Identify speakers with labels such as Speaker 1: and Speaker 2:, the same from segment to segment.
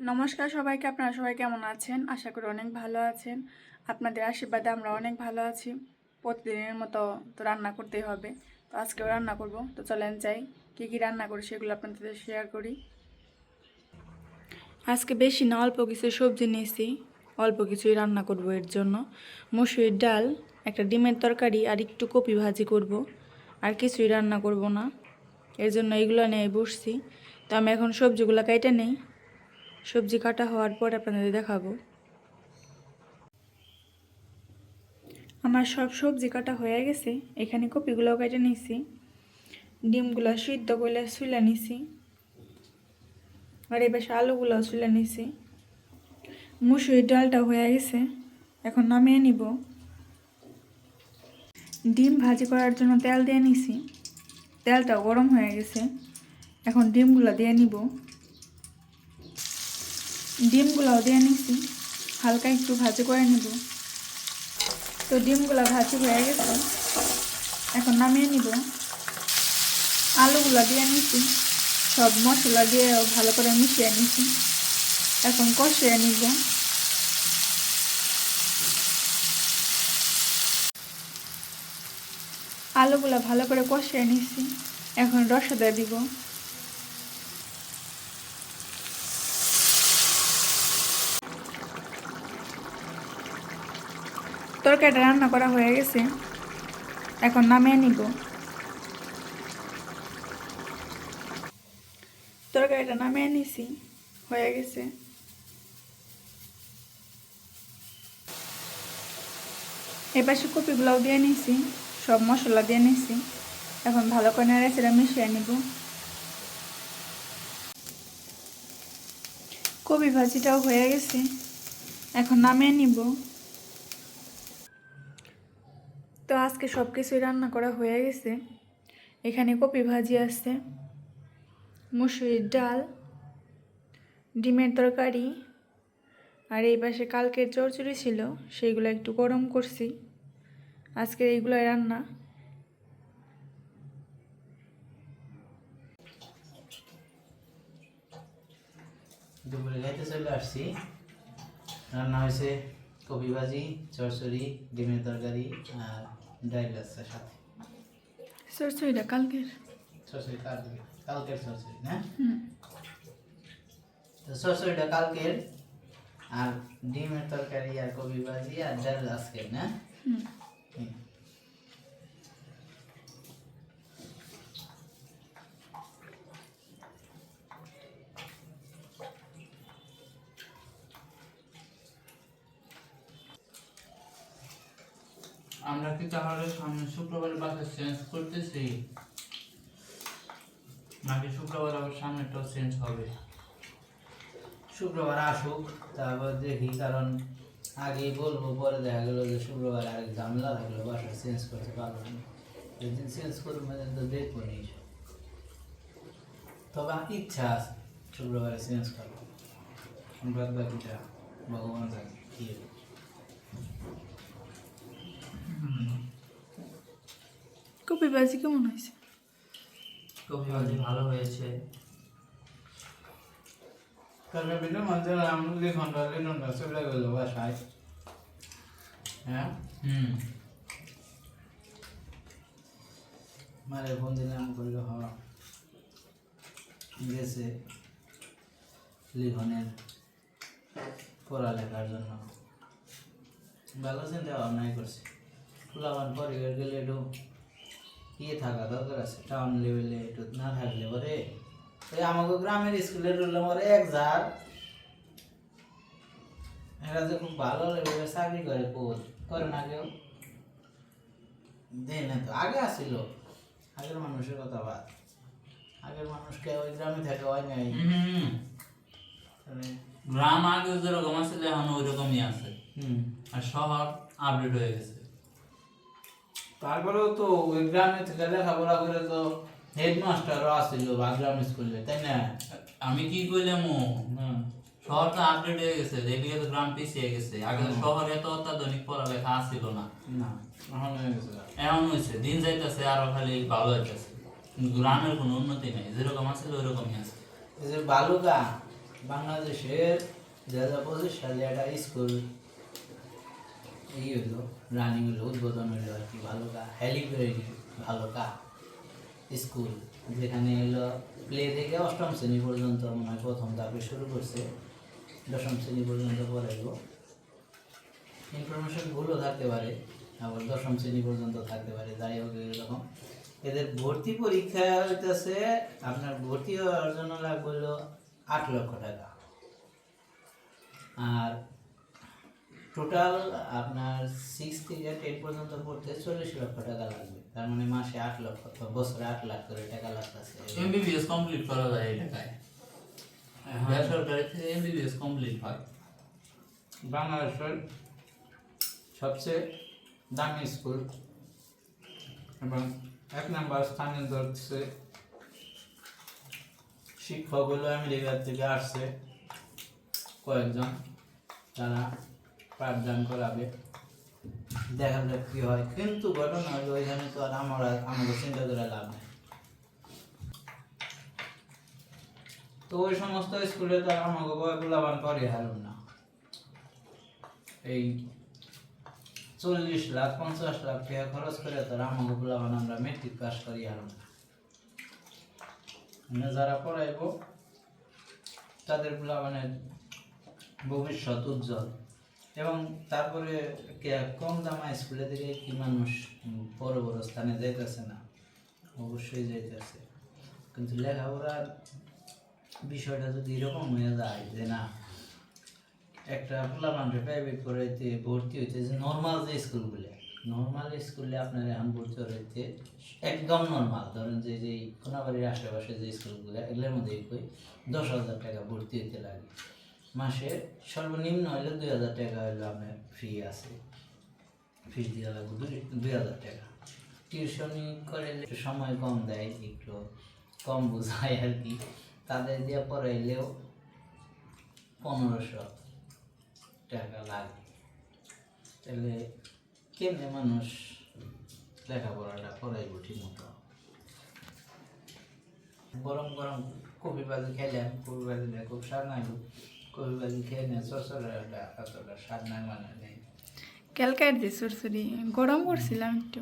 Speaker 1: নমস্কার সবাইকে, আপনারা সবাই কেমন আছেন? আশা করি অনেক ভালো আছেন। আপনাদের আশীর্বাদে আমরা অনেক ভালো আছি। প্রতিদিনের মতো তো রান্না করতেই হবে। তো আজকেও রান্না করব। তো চলেন চাই কী কী রান্না করি সেগুলো আপনাদের শেয়ার করি। আজকে বেশি না, অল্প কিছু সবজি নিয়েছি। অল্প কিছুই রান্না করব এর জন্য। মসুরির ডাল, একটা ডিমের তরকারি আর একটু কপি ভাজি করব। আর কিছুই রান্না করব না। এর জন্য এগুলো নিয়ে বসছি। তো আমি এখন সবজিগুলো কেটে নেই। সবজি কাটা হওয়ার পর আপনাদের দেখাবো। আমার সব সবজি কাটা হয়ে গেছে, এখানে কপিগুলো কেটে নিছি। ডিমগুলো সিদ্ধ করলে শুলে নিছি। আর পাশে আলুগুলো শুলে নিছি। মুসুরির ডালটা হয়ে গেছে, এখন নামিয়ে নিব। ডিম ভাজি করার জন্য তেল দিয়ে নিছি। তেলটা গরম হয়ে গেছে, এখন ডিমগুলো দিয়ে নিব। ডিমগুলোও দিয়ে নিছি। হালকা একটু ভাজি করে নিব। তো ডিমগুলো ভাজি হয়ে গেছে। এখন নামিয়ে নিব। আলুগুলো দিয়ে নিছি। সব মশলা দিয়ে ভালো করে মিশিয়ে নিছি। এখন কষিয়ে নিব। আলুগুলো ভালো করে কষিয়ে নিছি। এখন রসদা দিব। তরকারিটা রান্না করা হয়ে গেছে। এখন নামিয়ে নিব। তরকারিটা নামিয়ে নিছি, হয়ে গেছে। এপাশে কপিগুলাও দিয়ে নিছি, সব মশলা দিয়ে নিছি। এখন ভালো করে নেড়ে সেটা মিশিয়ে নিব। কপি ভাজিটাও হয়ে গেছে। এখন নামিয়ে নিব তো আজকে সব কিছুই রান্না করা হয়ে গেছে। এখানে কপি ভাজি আছে, মুসুরির ডাল, ডিমের তরকারি, আর এই পাশে কালকের চরচড়ি ছিল, সেইগুলো একটু গরম করছি। আজকে এইগুলোই রান্না।
Speaker 2: দুপুরে খাইতে চলে আসছি। রান্না হয়েছে কপি ভাজি, চরচড়ি, ডিমের তরকারি, আর ডাইল আছে সাথে।
Speaker 1: সরসরিটা কালকের?
Speaker 2: সরসরি কালকে। কালকের সরসরি না
Speaker 1: হুম।
Speaker 2: তো সরসরিটা কালকের আর ডিমের তরকারি আর কবি ভাজি আর ডাল আজকের না
Speaker 3: আমরা কি তাহলে সামনে শুক্রবার বাসা চেঞ্জ করতেছি? নাকি শুক্রবার আবার সামনেটাও চেঞ্জ হবে?
Speaker 2: শুক্রবার আসুক, তারপর দেখি, কারণ আগে বলব, পরে দেখা গেলো যে শুক্রবার আরেক ঝামেলা থাকল বাসা চেঞ্জ করতে পারব না। যেদিন চেঞ্জ করব সেদিন তো দেখব নি। তবে ইচ্ছা আছে শুক্রবারে চেঞ্জ করব বাদ বাকিটা ভগবান জানে, কি
Speaker 1: কপি ভাজি কেমন হয়েছে?
Speaker 3: কফি ভাজি ভালো হয়েছে।
Speaker 2: কালকে ভিডিও মধ্যে আমি দুই ঘণ্টা দুই ঘণ্টা চলে গেলো বাসায়। হ্যাঁ?
Speaker 3: হুম।
Speaker 2: মারে ফোন দিলাম করল হ। গেছে লিখনের পড়ালেখার জন্য। ভালো চিন্তা ভাবনাই করছে। ফুলাবান পরিবার গেলে একটু ইয়ে থাকা দরকার আছে। টাউন লেভেলে একটু না থাকলে পরে ওই আমাকে গ্রামের স্কুলে রইলাম পরে এক যার এরা যে খুব ভালো লেভেলে চাকরি করে পদ করে না কেউ? দেয় না তো আগে আসছিল আগের মানুষের কথা বাদ। আগের মানুষকে ওই গ্রামে থাকে হয় নাই।
Speaker 3: গ্রাম আগে যেরকম আছে এখন ওই রকমই আছে।
Speaker 2: হুম।
Speaker 3: আর শহর আপডেট হয়ে গেছে।
Speaker 2: তারপরেও তো ওই গ্রামে থেকে লেখাপড়া করে তো হেডমাস্টারও আসছিল বাগ্রাম স্কুলে তাই না?
Speaker 3: আমি কি কইলাম ও
Speaker 2: হুম।
Speaker 3: শহর তো আপডেট হয়ে গেছে এদিকে তো গ্রাম পিছিয়ে গেছে। আগে তো শহরে এত অত্যাধুনিক পড়ালেখা আসছিল না।
Speaker 2: না এখন হয়ে গেছে।
Speaker 3: এমন হয়েছে দিন যাইতেছে আরও খালি ভালো হইতেছে। গ্রামের কোনো উন্নতি নেই যেরকম আছে ওইরকমই আছে।
Speaker 2: এই যে বালুকা বাংলাদেশের দু হাজার পঁচিশ সালে একটা স্কুল এই হলো রানিং হলো উদ্বোধন হলো আর কি, ভালো কা হ্যালিপ্যাড ভালো কা স্কুল, যেখানে হলো প্লে থেকে অষ্টম শ্রেণি পর্যন্ত মনে হয় প্রথম ধাপে শুরু করছে, দশম শ্রেণি পর্যন্ত পড়াইব ইনফরমেশন ভুলও থাকতে পারে, আবার দশম শ্রেণি পর্যন্ত থাকতে পারে, যাই হোক এরকম। এদের ভর্তি পরীক্ষা হইতেছে, আপনার ভর্তি হওয়ার জন্য লাগবে আট লক্ষ টাকা। আর টোটাল আপনার সিক্স থেকে টেন পর্যন্ত পড়তে চল্লিশ লক্ষ টাকা লাগবে। তার মানে মাসে আট লক্ষ বছরে আট লাখ করে টাকা লাগতেছে।
Speaker 3: এমবিবিএস কমপ্লিট করা যায় এই টাকায়। বেসরকারি থেকে এমবিবিএস কমপ্লিট হয়।
Speaker 2: বাংলাদেশের সবচেয়ে দামি স্কুল এবং এক নাম্বার স্থানে ধরছে শিক্ষকগুলো আমেরিকা থেকে আসছে কয়েকজন। তারা পাঠদান করাবে। দেখা যাক কি হয়। কিন্তু ঘটনা হলো ওইখানে তো আর আমরা আমাকে চিন্তা করে লাভ নেই। তো ওই সমস্ত স্কুলে তো আর আমাকে বয়গুলাবান করে হারুন না। এই চল্লিশ লাখ, পঞ্চাশ লাখ টাকা খরচ করে তো আমাকে বলাবান আমরা মেট্রিক পাস করি, হারুন না। মানে যারা পড়াইব, তাদের বলাবানের ভবিষ্যৎ উজ্জ্বল। এবং তারপরে কম দামা স্কুলে থেকে কি মানুষ বড় বড় স্থানে যাইতেছে না? অবশ্যই যাইতেছে। কিন্তু লেখাপড়ার বিষয়টা যদি এরকম হয়ে যায় যে না, একটা পোলাপানটা প্রাইভেট পড়াইতে ভর্তি হইতে যে নর্মাল যে স্কুলগুলো নর্মাল স্কুলে আপনার এখন ভর্তি হইতে একদম নর্মাল ধরেন যে যে কোনাবাড়ির আশেপাশে যে স্কুলগুলো, এগুলোর মধ্যে কই দশ হাজার টাকা ভর্তি হইতে লাগে। মাসে সর্বনিম্ন হইলে দুই হাজার টাকা হইলে আপনার ফ্রি আছে। ফিস দেওয়া লাগবে দুই হাজার টাকা। টিউশনি করে সময় কম দেয়, একটু কম বোঝায় আর কি। তাদের দিয়ে পড়াইলেও পনেরোশো টাকা লাগে। তাহলে কেমনে মানুষ লেখাপড়াটা করাইব ঠিক মতো? গরম গরম কপি বাজি খেলাম কপি বাজিটা খুব স্বাদ নাইল
Speaker 1: ক্যালকাট দিয়ে সরসরি গরম করছিলাম একটু।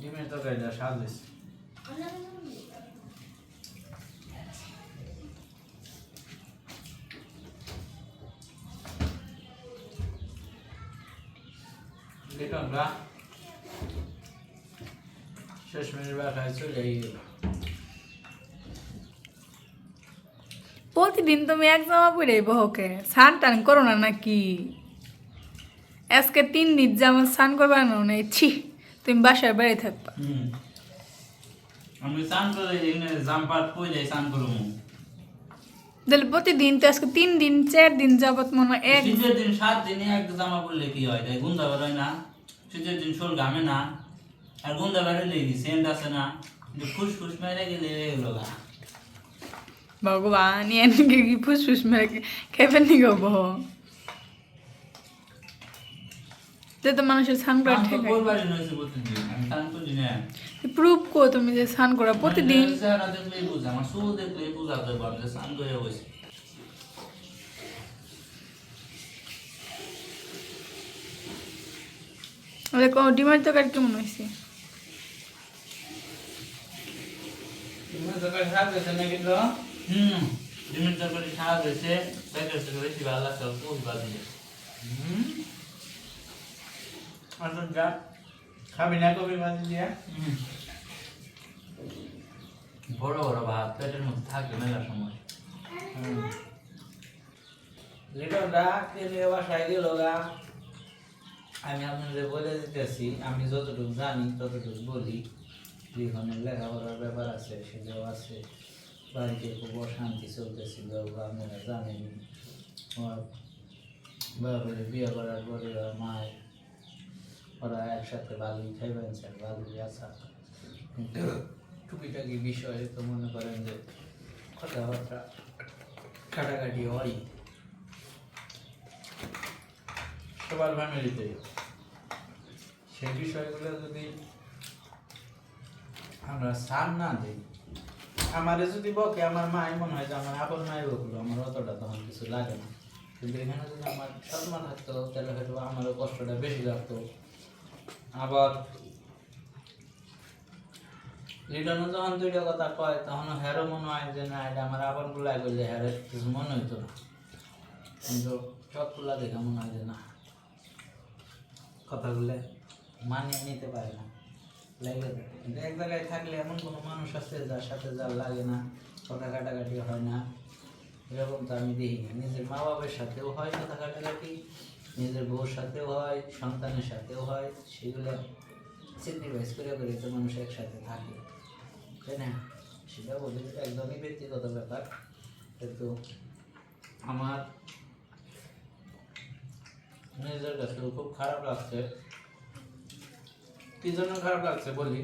Speaker 2: ডিমের তরকারিটা স্বাদ হয়েছে। লিটনরা শেষমেশ বাসায় চলে গেল
Speaker 1: প্রতিদিন তুমি এক জামা পরে বহকে স্নান টান করো না নাকি আজকে তিন দিন যেমন স্নান করবা না নেই ছি তুমি বাসায় বাইরে থাকবা
Speaker 3: আমি স্নান করে জাম্পার পরে স্নান করব
Speaker 1: তাহলে প্রতিদিন তো আজকে তিন দিন চার দিন যাবত মনে এক
Speaker 3: শীতের দিন সাত দিনে এক জামা পরলে কি হয় তাই না শীতের দিন শোল ঘামে না আর গুন্দা বেরোলে কি সেন্ট আছে না কিন্তু ফুসফুস মেরে গেলে এগুলো
Speaker 1: ভগবান এনকে কি ফুসফুস মেরে খেপে নি গো বহ যে তো মানুষের স্নান করা
Speaker 3: তো না।
Speaker 1: প্রুভ কো তুমি যে স্নান করা প্রতিদিন।
Speaker 3: আমার চেহারা দেখলেই বুঝা আমার চুল দেখলেই বুঝা যাবে আমি যে স্নান করে বসে
Speaker 1: দেখো ডিমার তরকারি কেমন হয়েছে
Speaker 2: ডিমের তরকারি স্বাদ হয়েছে নাকি তো?
Speaker 3: হুম ডিমের তরকারি স্বাদ হয়েছে প্যাকেট থেকে বেশি ভালো লাগছে ফুল বাজি
Speaker 2: হুম? আচ্ছা যা। খাবি না কবি দিয়া?
Speaker 3: বড় বড় ভাত পেটের মধ্যে থাকে মেলার সময়।
Speaker 2: লিটনটা তেলে বাসায় গেল গা? আমি আপনাদের বলে দিতেছি আমি যতটুকু জানি ততটুকু বলি। জীবনের লেখাপড়ার ব্যাপার আছে, সেটাও আছে। বাড়িতে খুব অশান্তি চলতেছিল বা আপনারা জানেন বাবারে বিয়ে করার পরে মায়ের, ওরা একসাথে ভালোই খাইবেন, স্যার ভালোই আসা কিন্তু টুকিটাকি বিষয়ে তো মনে করেন যে কথাবার্তা কাটাকাটি হয়। সবার ফ্যামিলিতে সেই বিষয়গুলো যদি আমরা সার না দিই। আমারে যদি বকে, আমার মাই মনে হয় যে আমার আপন মাই বকলো আমার অতটা তখন কিছু লাগে না। কিন্তু এখানে যদি আমার সৎমা থাকতো, তাহলে হয়তো আমারও কষ্টটা বেশি লাগতো। আবার লিটনও যখন দুইটা কথা কয় তখন হ্যারও মনে হয় যে, না, এটা আমার আপন গুলাই করলে হ্যারের কিছু মনে হইতো না। কিন্তু সবগুলা দেখে মনে হয় যে, না, কথাগুলো মানিয়ে নিতে পারে না। লেগে এক জায়গায় থাকলে এমন কোনো মানুষ আছে যার সাথে যার লাগে না, কথা কাটাকাটি হয় না। এরকম তো আমি দেখি না। নিজের মা বাবার সাথেও হয় কথা কাটাকাটি, নিজের বউর সাথেও হয়, সন্তানের সাথেও হয়। সেগুলো স্যাক্রিফাইস করে করে তো মানুষ একসাথে থাকে। তাই না? সেটা বলি একদমই ব্যক্তিগত ব্যাপার। কিন্তু আমার নিজের কাছেও খুব খারাপ লাগছে। কি জন্য খারাপ লাগছে, বলি।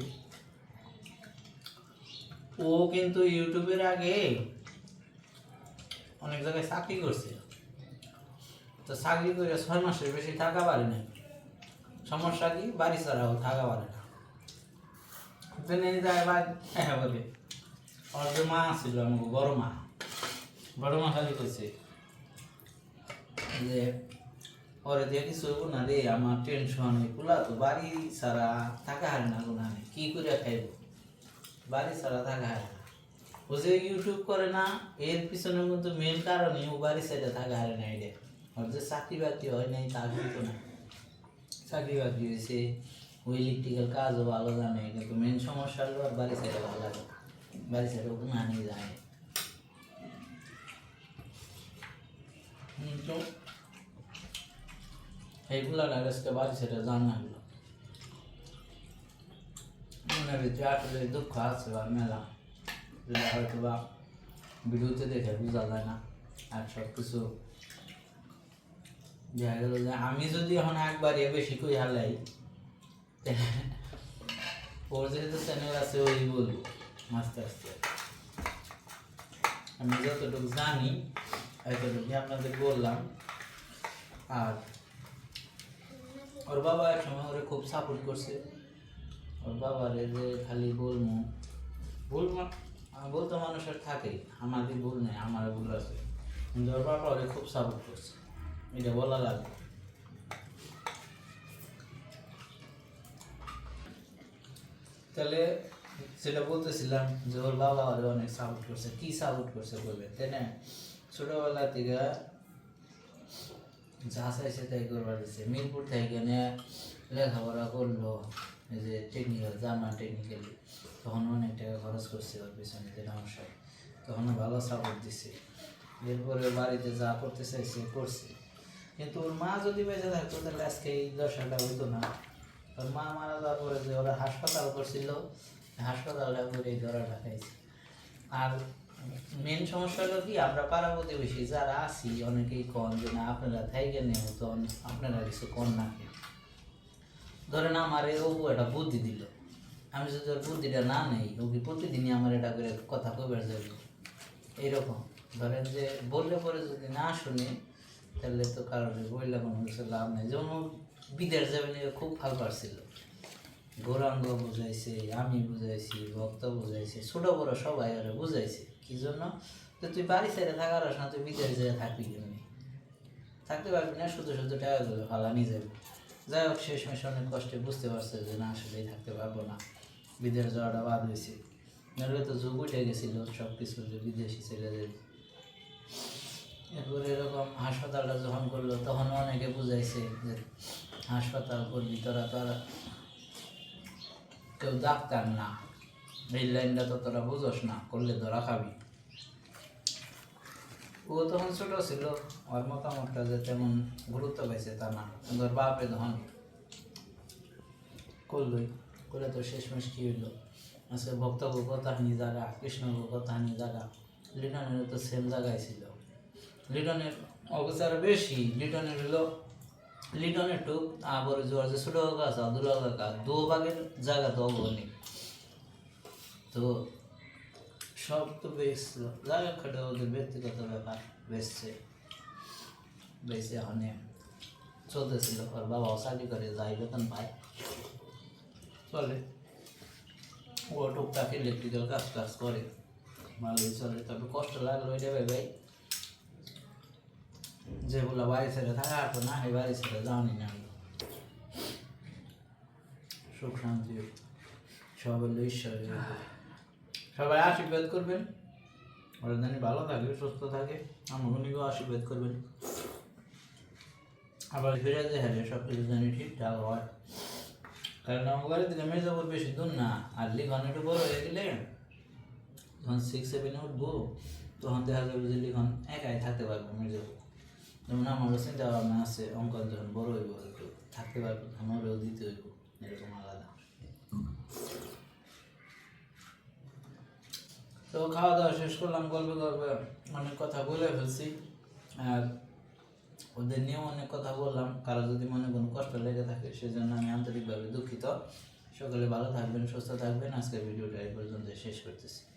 Speaker 2: ও কিন্তু ইউটিউবের আগে অনেক জায়গায় চাকরি করছে। তো চাকরি করে ছয় মাসের বেশি থাকা পারে না সমস্যা কি? বাড়ি ছাড়াও থাকা পারে না। হ্যাঁ বলে। ওর মা ছিল আমাকে বড় মা। বড় মা খালি করছে যে ওরে দিয়ে কিছু হইব না রে, আমার টেনশন এগুলা তো বাড়ি ছাড়া থাকা হারে না গুণা কি করে খাইব? বাড়ি ছাড়া থাকা হারে না। ও যে ইউটিউব করে না, এর পিছনে কিন্তু মেন কারণে ও বাড়ি সাইডে থাকা হারে না এটা। ওর যে চাকরি বাকরি হয় নাই, তা কিন্তু না। চাকরি বাকরি হয়েছে ওই ইলেকট্রিক্যাল কাজও ভালো জানে, কিন্তু মেন সমস্যা হলো আর বাড়ি সাইডে ভালো লাগে। বাড়ি সাইডে ওকে না নিয়ে যায় কিন্তু এইগুলা আজকে বাড়ি সেটা জানা হলো মনের ভিতরে আসলে দুঃখ আছে বা মেলা যেটা হয়তো বা ভিডিওতে দেখে বোঝা যায় না আর সব কিছু দেখা গেল যে আমি যদি এখন একবার এ বেশি কই হালাই, ওর যেহেতু চ্যানেল আছে ওই বলব আস্তে আস্তে আমি যতটুকু জানি এতটুকু আপনাদের বললাম। আর ওর বাবা এক সময় ওরে খুব সাপোর্ট করছে। ওর বাবারে যে খালি বলব ভুল মা- আহ, ভুল তো মানুষের থাকে আমাদের ভুল নেই আমার ভুল আছে। কিন্তু ওর বাবা ওরে খুব সাপোর্ট করছে। এটা বলা লাগে তাহলে সেটা বলতেছিলাম যে ওর বাবা ওরে অনেক সাপোর্ট করছে। কি সাপোর্ট করছে বলবে তাই না? ছোটবেলা থেকে যা চাইছে তাই করবার দিচ্ছে মিরপুর থেকে লেখাপড়া করল, এই যে টেকনিক্যাল জার্মান টেকনিক্যালি তখন অনেক টাকা খরচ করছে ওর পিছনে যে সমস্যায় তখন ভালো সাপোর্ট দিছে। এরপরে বাড়িতে যা করতে চাইছে, করছে। কিন্তু ওর মা যদি বেঁচে থাকতো, তাহলে আজকে এই দশাটা হইতো না। ওর মা মারা যাওয়ার পরে যে ওরা হাসপাতাল করছিল, হাসপাতালে করে ধরাটা খাইছে। আর মেন সমস্যা হলো কি, আমরা পাড়া প্রতিবেশী যারা আছি, অনেকেই কন যে, না, আপনারা থাইকে নেই তো আপনারা কিছু কন না? ধরেন আমার ও একটা বুদ্ধি দিল। আমি যদি ওর বুদ্ধিটা না নেই, ও কি প্রতিদিনই আমার এটা করে কথা কইবার যাবে এইরকম। ধরেন যে, বললে পরে যদি না শুনে, তাহলে তো কারণে বললে কোনো কিছু লাভ নেই। যেমন বিদেশ যাবে নিয়ে খুব ভালো পারছিল। গৌরাঙ্গ বুঝাইছে, আমি বুঝাইছি, ভক্ত বুঝাইছে, ছোট বড় সবাই ওরা বুঝাইছে। কি জন্য? যে তুই বাড়ি ছেড়ে থাকার না, তুই বিদেশ যেয়ে থাকবি কেমনি? থাকতে পারবি না, শুধু শুধু টাকা গুলো নিয়ে যাবি। যাই হোক শেষ মেশে অনেক কষ্টে বুঝতে পারছে যে না, আসলেই থাকতে পারব না। বিদেশ যাওয়াটা বাদ হয়েছে। নাহলে তো যুগ উঠে গেছিল সব কিছু যে বিদেশি যাবে। এরপরে এরকম হাসপাতালটা যখন করল, তখন অনেকে বুঝাইছে যে হাসপাতাল করবি, তোরা তোরা কেউ ডাক্তার না। এই লাইনটা তো তোরা বুঝোস না, করলে ধরা খাবি ও তখন ছোট ছিল, ওর মতামতটা যে তেমন গুরুত্ব পাইছে তা না। ওর বাপে তখন করলই করে তো শেষমেশ কি হইল? আজকে ভক্ত গোকতাহানি জায়গা কৃষ্ণ গোকতাহানি জায়গা লিটনের তো সেম জায়গায় ছিল। লিটনের অবস্থার বেশি, লিটনের হলো লিটনের টুক, আবার জোয়ার যে ছোট কাকা দুলা কাকা দু ভাগের জায়গা তো অনেক তো সব তো বেচছিল জায়গা খাটে ওদের ব্যক্তিগত ব্যাপার। বেচছে বেচে অনেক চলতেছিল। ওর বাবাও চাকরি করে যাই বেতন পায় চলে। ও টুকটাক ইলেকট্রিক্যাল কাজ টাজ করে। ভালোই চলে। তবে কষ্ট লাগল ওই এটা ভাই। যেগুলো বাড়ি ছেড়ে থাকা তো না এই বাড়ি ছেড়ে যাওনি না। সুখ শান্তি, সব ঈশ্বরের। সবাই আশীর্বাদ করবেন। ওরা জানি ভালো থাকে সুস্থ থাকে। আমাকে আশীর্বাদ করবেন। আবার ফিরে যে হ্যাঁ সব কিছু জানি ঠিকঠাক হয়। কারণ আমার বাড়ি থেকে মির্জাপুর বেশি দূর না। আর লিখন একটু বড় হয়ে গেলে, যখন সিক্স সেভেনে উঠবো, তখন দেখা যাবে যে লিখন একাই থাকতে পারব মির্জাপুর যেমন আমারও চিন্তা ভাবনা আছে, অঙ্কন যখন বড় হইব, একটু থাকতে পারব, আমারও দিতে হইব, এরকম আলাদা। তো খাওয়া দাওয়া শেষ করলাম, গল্প গল্পে অনেক কথা বলে ফেলছি। আর ওদের নিয়েও অনেক কথা বললাম। কারও যদি মনে কোনো কষ্ট লেগে থাকে, সেজন্য আমি আন্তরিকভাবে দুঃখিত। সকলে ভালো থাকবেন, সুস্থ থাকবেন। আজকের ভিডিওটা এই পর্যন্ত শেষ করতেছি।